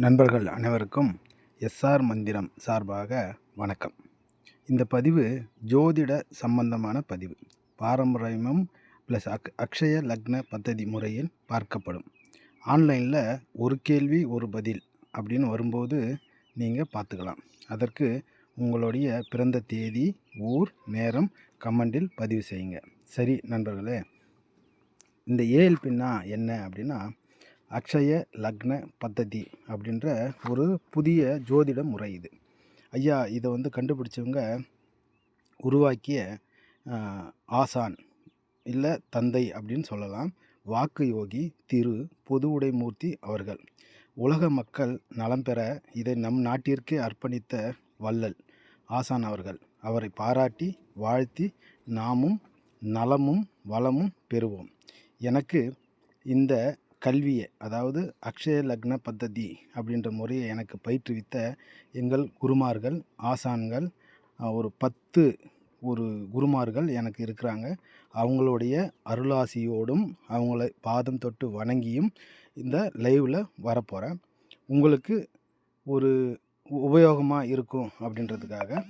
நண்பர்கள் அனைவருக்கும் எஸ்ஆர் மந்திரம் சார்பாக வணக்கம். இந்த பதிவு ஜோதிட சம்பந்தமான பதிவு. பாரம்பரியமும் ப்ளஸ் அக் அக்ஷய லக்ன பத்ததி முறையில் பார்க்கப்படும். ஆன்லைனில் ஒரு கேள்வி ஒரு பதில் அப்படின்னு வரும்போது நீங்கள் பார்த்துக்கலாம். அதற்கு உங்களுடைய பிறந்த தேதி ஊர் நேரம் கமெண்டில் பதிவு செய்யுங்க. சரி நண்பர்களே இந்த ஏஎல்பின்னா என்ன அப்படின்னா அக்ஷய லக்ன பத்ததி அப்படின்ற ஒரு புதிய ஜோதிட முறை இது. ஐயா இதை வந்து கண்டுபிடிச்சவங்க உருவாக்கிய ஆசான் இல்லை தந்தை அப்படின்னு சொல்லலாம். வாக்கு யோகி திரு பொதுவுடைமூர்த்தி அவர்கள். உலக மக்கள் நலம் பெற இதை நம் நாட்டிற்கே அர்ப்பணித்த வள்ளல் ஆசான் அவர்கள். அவரை பாராட்டி வாழ்த்தி நாமும் நலமும் வளமும் பெறுவோம். எனக்கு இந்த கல்வியை அதாவது அக்ஷய லக்ன பத்ததி அப்படின்ற முறையை எனக்கு பயிற்றுவித்த எங்கள் குருமார்கள் ஆசான்கள் ஒரு பத்து ஒரு குருமார்கள் எனக்கு இருக்கிறாங்க. அவங்களுடைய அருளாசியோடும் அவங்கள பாதம் தொட்டு வணங்கியும் இந்த லைவில் வரப்போகிறேன் உங்களுக்கு ஒரு உபயோகமாக இருக்கும் அப்படின்றதுக்காக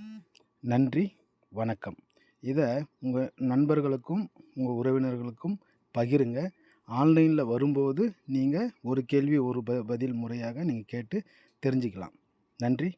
நன்றி வணக்கம். இதை உங்கள் நண்பர்களுக்கும் உங்கள் உறவினர்களுக்கும் பகிருங்க. ஆன்லைனில் வரும்போது நீங்கள் ஒரு கேள்வி ஒரு ப பதில் முறையாக நீங்கள் கேட்டு தெரிஞ்சுக்கலாம். நன்றி.